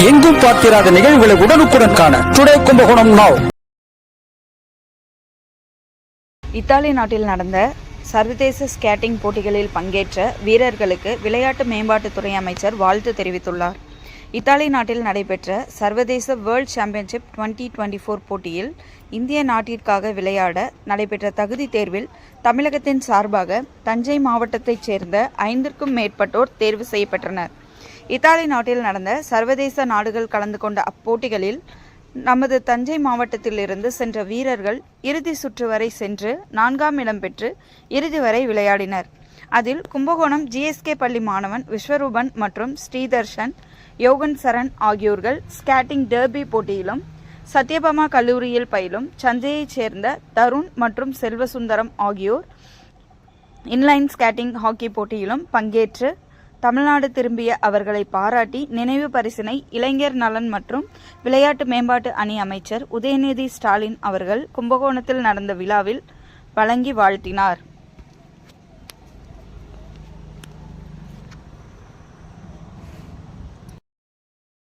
எங்கும் பார்த்திராத நிகழ்வுகளை உடனுக்குடன் காண டுடே கும்பகோணம் நாவ் இத்தாலி நாட்டில் நடந்த சர்வதேச ஸ்கேட்டிங் போட்டிகளில் பங்கேற்ற வீரர்களுக்கு விளையாட்டு மேம்பாட்டுத்துறை அமைச்சர் வாழ்த்து தெரிவித்துள்ளார். இத்தாலி நாட்டில் நடைபெற்ற சர்வதேச வேர்ல்ட் சாம்பியன்ஷிப் 2024 டுவெண்ட்டி ஃபோர் போட்டியில் இந்திய நாட்டிற்காக விளையாட நடைபெற்ற தகுதி தேர்வில் தமிழகத்தின் சார்பாக தஞ்சை மாவட்டத்தைச் சேர்ந்த ஐந்திற்கும் மேற்பட்டோர் தேர்வு செய்யப்பட்டனர் இத்தாலி நாட்டில் நடந்த சர்வதேச நாடுகள் கலந்து கொண்ட அப்போட்டிகளில் நமது தஞ்சை மாவட்டத்திலிருந்து சென்ற வீரர்கள் இறுதி சுற்று வரை சென்று நான்காம் இடம் பெற்று இறுதி வரை விளையாடினர். அதில் கும்பகோணம் ஜிஎஸ்கே பள்ளி மாணவன் விஸ்வரூபன் மற்றும் ஸ்ரீதர்ஷன் யோகன் சரண் ஆகியோர்கள் ஸ்கேட்டிங் டெர்பி போட்டியிலும் சத்யபாமா கல்லூரியில் பயிலும் சஞ்சையைச் சேர்ந்த தருண் மற்றும் செல்வசுந்தரம் ஆகியோர் இன்லைன் ஸ்கேட்டிங் ஹாக்கி போட்டியிலும் பங்கேற்று தமிழ்நாடு திரும்பிய அவர்களை பாராட்டி நினைவு பரிசினை இளைஞர் நலன் மற்றும் விளையாட்டு மேம்பாட்டு அணி அமைச்சர் உதயநிதி ஸ்டாலின் அவர்கள் கும்பகோணத்தில் நடந்த விழாவில் வழங்கி வாழ்த்தினார்.